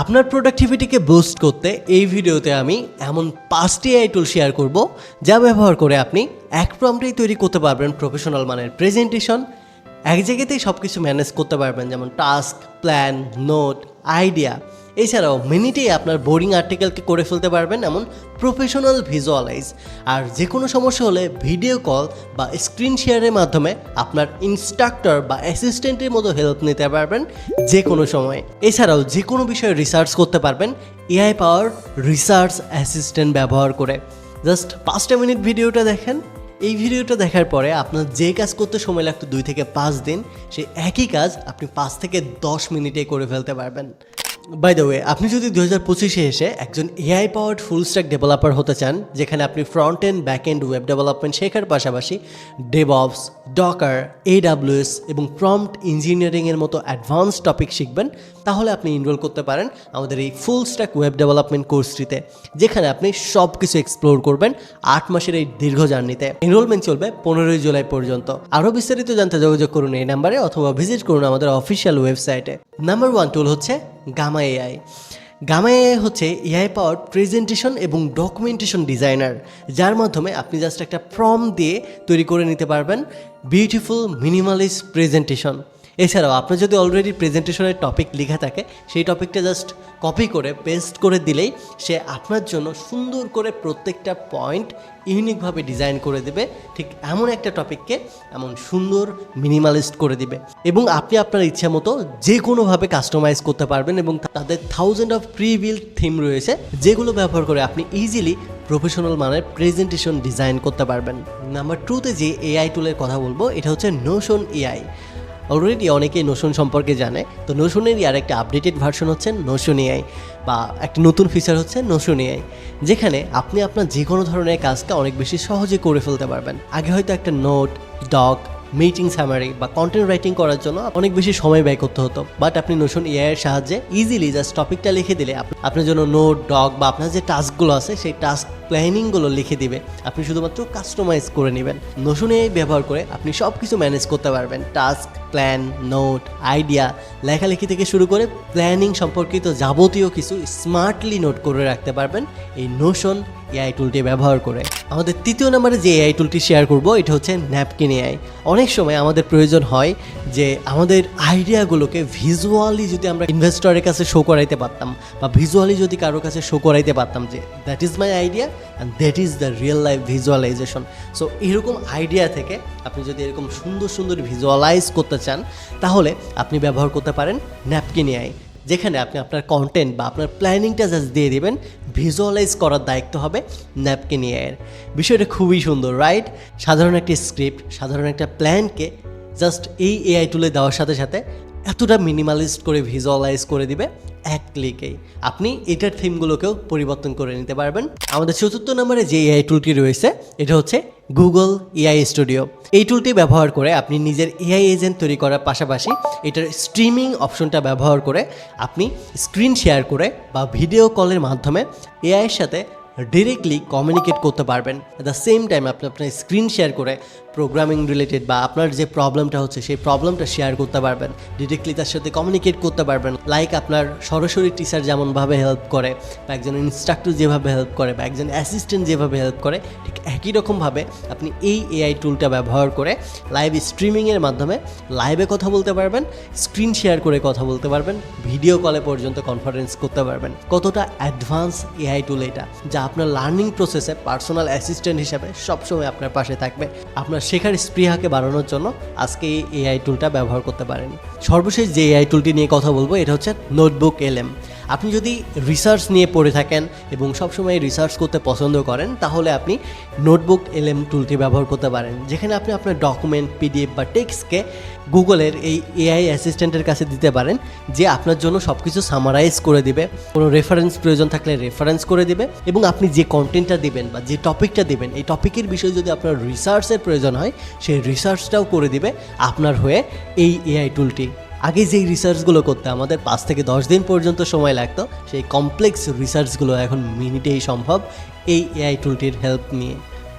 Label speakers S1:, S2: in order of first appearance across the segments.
S1: আপনার প্রোডাক্টিভিটিকে বুস্ট করতে এই ভিডিওতে আমি এমন পাঁচটি আই টুল শেয়ার করব, যা ব্যবহার করে আপনি এক প্রম্পটেই তৈরি করতে পারবেন প্রফেশনাল মানের প্রেজেন্টেশন এক জায়গাতেই সব কিছু ম্যানেজ করতে পারবেন, যেমন টাস্ক প্ল্যান নোট আইডিয়া এছাড়াও মিনিটেই আপনার বোরিং আর্টিকেলকে করে ফেলতে পারবেন এমন প্রফেশনাল ভিজুয়ালাইজ আর যে কোনো সমস্যা হলে ভিডিও কল বা স্ক্রিন শেয়ারের মাধ্যমে আপনার ইনস্ট্রাক্টর বা অ্যাসিস্ট্যান্টের মতো হেল্প নিতে পারবেন যে কোনো সময়। এছাড়াও যে কোনো বিষয়ে রিসার্চ করতে পারবেন এআই পাওয়ার রিসার্চ অ্যাসিস্ট্যান্ট ব্যবহার করে। জাস্ট পাঁচটা মিনিট ভিডিওটা দেখেন। এই ভিডিওটা দেখার পরে আপনার যে কাজ করতে সময় লাগতো দুই থেকে পাঁচ দিন, সেই একই কাজ আপনি পাঁচ থেকে দশ মিনিটে করে ফেলতে পারবেন। বাই দ্য ওয়ে আপনি যদি দু হাজার পঁচিশে এসে একজন AI powered full stack developer হতে চান, যেখানে আপনি front end back end web development শেখার পাশাপাশি ডেভঅপস ডকার এডাব্লিউএস এবং প্রম্পট ইঞ্জিনিয়ারিংয়ের মতো অ্যাডভান্স টপিক শিখবেন, তাহলে আপনি ইনরোল করতে পারেন আমাদের এই ফুল স্ট্যাক ওয়েব ডেভেলপমেন্ট কোর্সটিতে যেখানে আপনি সব কিছু এক্সপ্লোর করবেন আট মাসের এই দীর্ঘ জার্নিতে এনরোলমেন্ট চলবে পনেরোই জুলাই পর্যন্ত। আরও বিস্তারিত জানতে যোগাযোগ করুন এই নাম্বারে অথবা ভিজিট করুন আমাদের অফিসিয়াল ওয়েবসাইটে নাম্বার ওয়ান টুল হচ্ছে গামা এআই গামা হচ্ছে এআই পাওয়ার প্রেজেন্টেশন এবং ডকুমেন্টেশন ডিজাইনার যার মাধ্যমে আপনি জাস্ট একটা ফর্ম দিয়ে তৈরি করে নিতে পারবেন বিউটিফুল মিনিমালিস্ট প্রেজেন্টেশন এছাড়াও আপনার যদি অলরেডি প্রেজেন্টেশনের টপিক লেখা থাকে, সেই টপিকটা জাস্ট কপি করে পেস্ট করে দিলেই সে আপনার জন্য সুন্দর করে প্রত্যেকটা পয়েন্ট ইউনিকভাবে ডিজাইন করে দেবে। ঠিক এমন একটা টপিককে এমন সুন্দর মিনিমালিস্ট করে দিবে। এবং আপনি আপনার ইচ্ছা মতো যে কোনোভাবে কাস্টমাইজ করতে পারবেন এবং তাদের thousand of pre build theme রয়েছে, যেগুলো ব্যবহার করে আপনি ইজিলি প্রফেশনাল মানের প্রেজেন্টেশন ডিজাইন করতে পারবেন। নাম্বার টুতে যে এআই টুলের কথা বলব, এটা হচ্ছে নোশন এআই অলরেডি অনেকেই নোশন সম্পর্কে জানে, তো নোশনেরই আর একটা আপডেটেড ভার্সন হচ্ছে নোশন এআই বা একটা নতুন ফিচার হচ্ছে নোশন এআই যেখানে আপনি আপনার যে কোনো ধরনের কাজটা অনেক বেশি সহজে করে ফেলতে পারবেন। আগে হয়তো একটা নোট ডক মিটিং সামারি বা কন্টেন্ট রাইটিং করার জন্য অনেক বেশি সময় ব্যয় করতে হতো। বাট আপনি নোশন এআই এর সাহায্যে ইজিলি জাস্ট টপিকটা লিখে দিলে আপনার জন্য নোট ডক বা আপনার যে টাস্কগুলো আছে, সেই টাস্ক প্ল্যানিংগুলো লিখে দিবে। আপনি শুধুমাত্র কাস্টমাইজ করে নেবেন। নোশন এআই ব্যবহার করে আপনি সব কিছু ম্যানেজ করতে পারবেন। টাস্ক প্ল্যান নোট আইডিয়া লেখালেখি থেকে শুরু করে প্ল্যানিং সম্পর্কিত যাবতীয় কিছু স্মার্টলি নোট করে রাখতে পারবেন। এই নোশন এআই টুলটি ব্যবহার করে। আমাদের তৃতীয় নম্বরে যে এআই টুলটি শেয়ার করব, এটা হচ্ছে ন্যাপকিন এআই অনেক সময় আমাদের প্রয়োজন হয় যে আমাদের আইডিয়াগুলোকে ভিজুয়ালি যদি আমরা ইনভেস্টরের কাছে শো করাইতে পারতাম বা ভিজুয়ালি যদি কারোর কাছে শো করাইতে পারতাম যে that is my idea and that is the real life visualisation so এরকম আইডিয়া থেকে আপনি যদি এরকম সুন্দর সুন্দর ভিজুয়ালাইজ করতে চান, তাহলে আপনি ব্যবহার করতে পারেন ন্যাপকিন এআই যেখানে আপনি আপনার কন্টেন্ট বা আপনার প্ল্যানিংটা জাস্ট দিয়ে দেবেন ভিজুয়ালাইজ করার দায়িত্ব হবে ন্যাপকিন এর। বিষয়টা খুবই সুন্দর রাইট সাধারণ একটি স্ক্রিপ্ট সাধারণ একটা প্ল্যানকে জাস্ট এই এআই টুলে দেওয়ার সাথে সাথে এতটা মিনিমালিস্ট করে ভিজুয়ালাইজ করে দিবে এক ক্লিকেই আপনি এটার থিমগুলোকেও পরিবর্তন করে নিতে পারবেন। আমাদের চতুর্থ নম্বরে যে এআই টুলটি রয়েছে, এটা হচ্ছে গুগল এআই স্টুডিও এই টুলটি ব্যবহার করে আপনি নিজের এআই এজেন্ট তৈরি করার পাশাপাশি এটার স্ট্রিমিং অপশনটা ব্যবহার করে আপনি স্ক্রিন শেয়ার করে বা ভিডিও কলের মাধ্যমে এআইয়ের সাথে ডিরেক্টলি কমিউনিকেট করতে পারবেন। অ্যাট দ্য সেম টাইম আপনি আপনার স্ক্রিন শেয়ার করে প্রোগ্রামিং রিলেটেড বা আপনার যে প্রবলেমটা হচ্ছে, সেই প্রবলেমটা শেয়ার করতে পারবেন। ডিরেক্টলি তার সাথে কমিউনিকেট করতে পারবেন। লাইক আপনার সরাসরি টিচার যেমনভাবে হেল্প করে, বা একজন ইনস্ট্রাক্টর যেভাবে হেল্প করে, বা একজন অ্যাসিস্ট্যান্ট যেভাবে হেল্প করে, ঠিক একই রকমভাবে আপনি এই এআই টুলটা ব্যবহার করে লাইভ স্ট্রিমিংয়ের মাধ্যমে লাইভে কথা বলতে পারবেন স্ক্রিন শেয়ার করে কথা বলতে পারবেন ভিডিও কলে পর্যন্ত কনফারেন্স করতে পারবেন। কতটা অ্যাডভান্স এআই টুল এটা, যা আপনার লার্নিং প্রসেসে পার্সোনাল অ্যাসিস্ট্যান্ট হিসাবে সবসময় আপনার পাশে থাকবে। আপনার শেখার স্পৃহাকে বাড়ানোর জন্য আজকে এই এআই টুলটা ব্যবহার করতে পারেন। সর্বশেষ যে এআই টুলটি নিয়ে কথা বলব, এটা হচ্ছে নোটবুক এলএম আপনি যদি রিসার্চ নিয়ে পড়ে থাকেন এবং সবসময় রিসার্চ করতে পছন্দ করেন, তাহলে আপনি নোটবুক এলএম টুলটি ব্যবহার করতে পারেন। যেখানে আপনি আপনার ডকুমেন্ট পিডিএফ বা টেক্সটকে গুগলের এই এআই অ্যাসিস্ট্যান্টের কাছে দিতে পারেন, যে আপনার জন্য সব কিছু সামারাইজ করে দিবে। কোনো রেফারেন্স প্রয়োজন থাকলে রেফারেন্স করে দিবে এবং আপনি যে কন্টেন্টটা দিবেন বা যে টপিকটা দিবেন, এই টপিকের বিষয়ে যদি আপনার রিসার্চের প্রয়োজন হয়, সেই রিসার্চটাও করে দিবে আপনার হয়ে এই এআই টুলটি আগে যেই রিসার্চগুলো করতে আমাদের পাঁচ থেকে দশ দিন পর্যন্ত সময় লাগতো, সেই কমপ্লেক্স রিসার্চগুলো এখন মিনিটেই সম্ভব এই এআই টুলটির হেল্প নিয়ে।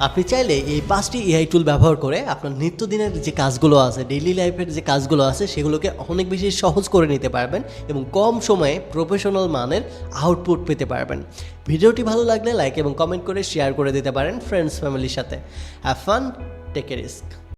S1: আপনি চাইলে এই পাঁচটি এআই টুল ব্যবহার করে আপনার নিত্যদিনের যে কাজগুলো আছে ডেইলি লাইফের যে কাজগুলো আছে, সেগুলোকে অনেক বেশি সহজ করে নিতে পারবেন এবং কম সময়ে প্রফেশনাল মানের আউটপুট পেতে পারবেন। ভিডিওটি ভালো লাগলে লাইক এবং কমেন্ট করে শেয়ার করে দিতে পারেন ফ্রেন্ডস ফ্যামিলির সাথে। Have fun take a risk